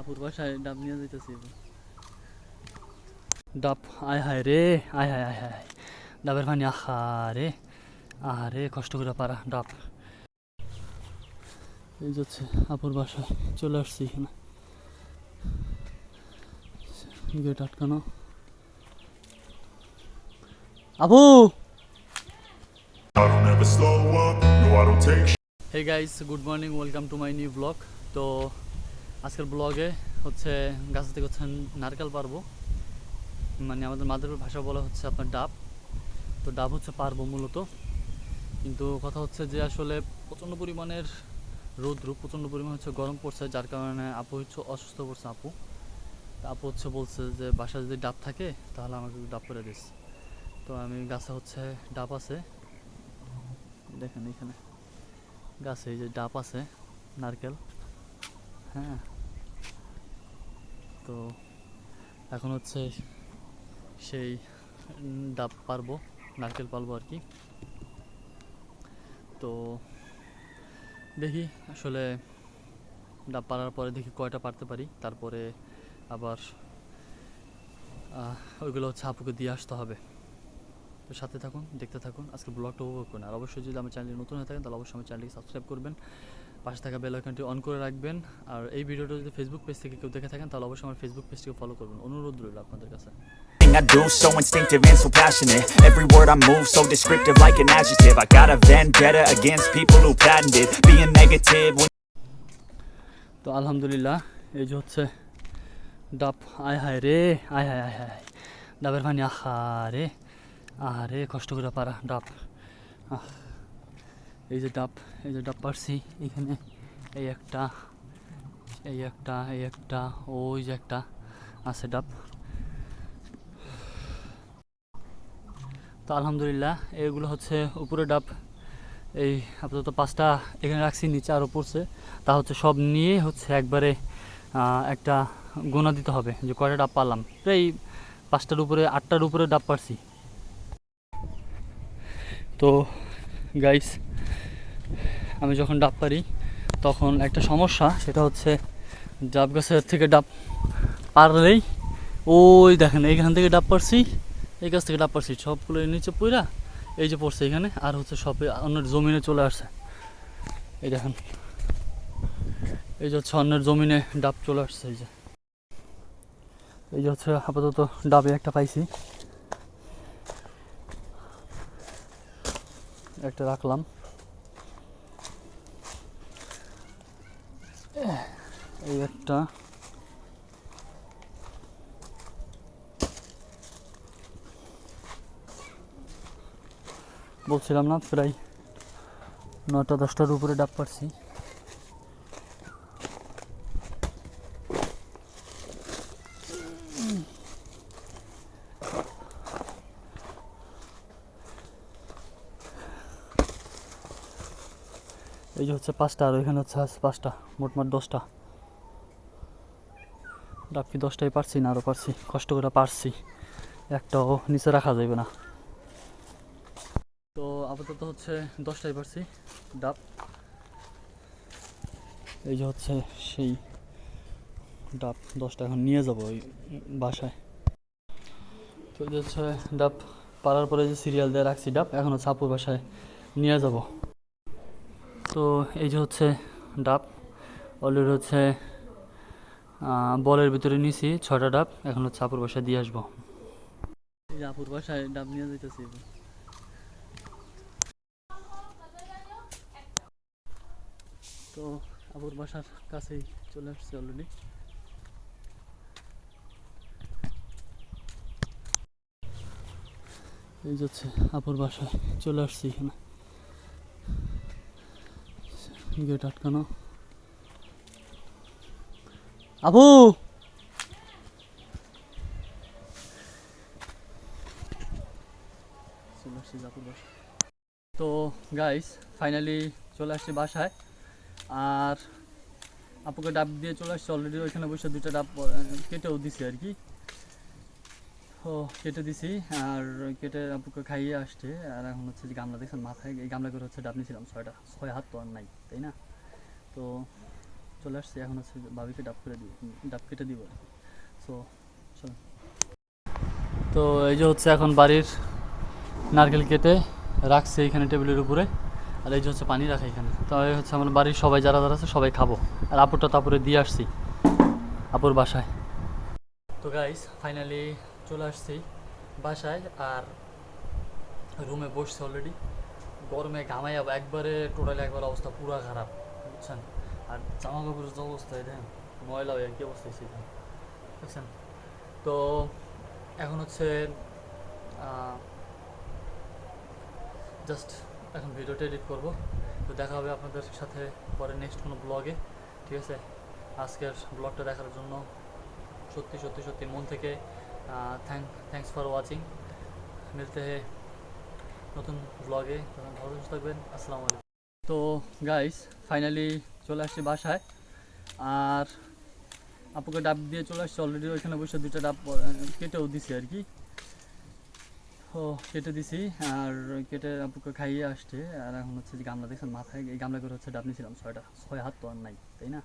আপুর বাসায় ডাব নিয়ে যাইতেছি ডাব আয় হায় রে আয় হায় আয় হায় ডাবের পানি আহা রে আহা কষ্ট করে পারা ডাব। এই যে হচ্ছে আপুর বাসায় চলে আসছি এখানে। গেট আটকানো। আপু! Hey guys good morning welcome to my new vlog তো আজকের ব্লগে হচ্ছে গাছ থেকে হচ্ছে নারকেল পারব। মানে আমাদের মাদের ভাষা বলা হচ্ছে আপনার ডাব। তো ডাব হচ্ছে পারব মূলত। কিন্তু কথা হচ্ছে যে আসলে প্রচণ্ড পরিমাণের রৌদ্র, প্রচণ্ড পরিমাণ হচ্ছে গরম পড়ছে, যার কারণে আপু হচ্ছে অসুস্থ পড়ছে আপু। আপু হচ্ছে বলছে যে বাসায় যদি ডাব থাকে, তাহলে আমাকে ডাব করে দিস। তো আমি গাছে হচ্ছে ডাব আছে। দেখেন এখানে গাছে এই যে ডাব আছে, নারকেল। হ্যাঁ। তো এখন হচ্ছে সেই ডাব পারব, নারকেল পারব আর কি। তো দেখি আসলে ডাব পারার পরে দেখি কয়টা পারতে পারি। তারপরে আবার ওইগুলো হচ্ছে আপুকে দিয়ে আসতে হবে। তো সাথে থাকুন, দেখতে থাকুন। আজকে ব্লগটা উপভোগ করুন। আর অবশ্যই যদি আমার চ্যানেলে নতুন হয়ে থাকেন, তাহলে অবশ্যই আমার চ্যানেলটি সাবস্ক্রাইব করবেন। পাশে থাকা বেল আইকনটি অন করে রাখবেন। আর এই ভিডিওটা যদি ফেসবুক পেজ থেকে কেউ দেখে থাকেন তাহলে অবশ্যই আমার ফেসবুক পেজটিকে ফলো করবেন। অনুরোধ রইল আপনাদের কাছে। I do so instinctive and so passionate Every word I move so descriptive like an adjective. I got a vendetta against people who patented Being negative when তো আলহামদুলিল্লাহ এই যে হচ্ছে ডাব। আয় হায় রে আয় হায় আয় হায়। ডাবের পানি আহা রে আহা রে কষ্ট করে পারা ডাব। আহ। এই যে ডাব, এই যে ডাব পারছি এখানে। এই একটা এই একটা এই একটা, ওই যে একটা আছে ডাব। তো আলহামদুলিল্লাহ, এগুলো হচ্ছে উপরে ডাব। এই আপাতত পাঁচটা এখানে রাখছি, নিচে আরও পড়ছে। তা হচ্ছে সব নিয়ে হচ্ছে একবারে একটা গোনা দিতে হবে যে কয়টা ডাব পারলাম। প্রায় পাঁচটার উপরে, আটটার উপরে ডাব পারছি। তো গাইস আমি যখন ডাব পারি, তখন একটা সমস্যা, সেটা হচ্ছে ডাব গাছের থেকে ডাব পারলেই, ওই দেখেন, এইখান থেকে ডাব পারছি, এই গাছ থেকে ডাব পারছি, সবগুলো নিচে পইরা এই যে পড়ছে এখানে, আর হচ্ছে সব অন্যের জমিনে চলে আসছে। এই দেখেন, এই যে হচ্ছে অন্যের জমিনে ডাব চলে আসছে, এই যে। এই যে হচ্ছে আপাতত ডাবে একটা পাইছি। একটা রাখলাম। এই একটা। বলছিলাম না প্রায় নটা দশটার উপরে ডাব পারছি এই যে হচ্ছে পাঁচটা, আর ওইখানে হচ্ছে পাঁচটা মোটমাট দশটা। ডাব কি দশটাই পারছি না আরও পারছি, কষ্ট করে পারছি। একটাও নিচে রাখা যাবে না। তো আপাতত হচ্ছে দশটাই পারছি, ডাব। এই যে হচ্ছে সেই ডাব, দশটা এখন নিয়ে যাব ওই বাসায়। তো এই যে হচ্ছে ডাব পারার পরে যে সিরিয়াল দিয়ে রাখছি ডাব, এখন হচ্ছে আপুর বাসায় নিয়ে যাব। তো এই যে হচ্ছে ডাব, অলরেডি হচ্ছে বলের ভিতরে নিছি ছটা ডাব, এখন হচ্ছে আপুর বাসায় দিয়ে আসব। আপুর বাসায় ডাব নিয়ে যেতেছি তো আপুর বাসার কাছেই চলে আসছে অলরেডি এই যে হচ্ছে আপুর বাসায় চলে আসছি এখানে। গেট আটকানো বাসায় তো গাইস ফাইনালি চলে আসছি বাসায়। আর আপুকে ডাব দিয়ে চলে আসছে অলরেডি ওইখানে বসে দুইটা ডাব কেটেও দিছি আর কি। ও, কেটে দিছি, আর কেটে আপুকে খাইয়ে আসছে। আর এখন হচ্ছে যে গামলা দেখছেন, মাথায় এই গামলা করে হচ্ছে ডাব নিয়েছিলাম, ছয়টা, ছয় হাত তো আর নাই, তাই না? তো চলে আসছি, এখন হচ্ছে ভাবিকে ডাব করে দিব, ডাব কেটে দিব। সো চলো তো এই যে হচ্ছে এখন বাড়ির নারকেল কেটে রাখছে এখানে টেবিলের উপরে, আর এই যে হচ্ছে পানি রাখা এখানে। তো হচ্ছে আমার বাড়ির সবাই যারা যারা আছে, সবাই খাব। আর আপুরটা তারপরে দিয়ে আসছি, আপুর বাসায়। তো গাইস ফাইনালি চলে আসছি বাসায় আর রুমে বসছে অলরেডি গরমে ঘামাই যাব একবারে টোটালি একবার অবস্থা পুরা খারাপ, বুঝছেন? আর জামা কাপড়ের যে অবস্থা দেখেন, ময়লা হয়ে কি অবস্থা সেখানে বুঝছেন তো এখন হচ্ছে জাস্ট এখন ভিডিওটা এডিট করব। তো দেখা হবে আপনাদের সাথে পরে নেক্সট কোনো ব্লগে ঠিক আছে? আজকের ব্লগটা দেখার জন্য সত্যি সত্যি সত্যি মন থেকে থ্যাংক থ্যাংকস ফর ওয়াচিং মিলতে হে নতুন ব্লগে ভালো থাকবেন। আসসালামু আলাইকুম। তো গাইস ফাইনালি চলে আসছি বাসায়। আর আপুকে ডাব দিয়ে চলে আসছি অলরেডি ওইখানে বসে দুটো ডাব কেটেও দিছি আর কি। ও, কেটে দিছি, আর কেটে আপুকে খাইয়ে আসছে। আর এখন হচ্ছে যে গামলা দেখছেন, মাথায় এই গামলা করে হচ্ছে ডাব নিয়েছিলাম, ছয়টা, ছয় হাত তো আর নাই, তাই না?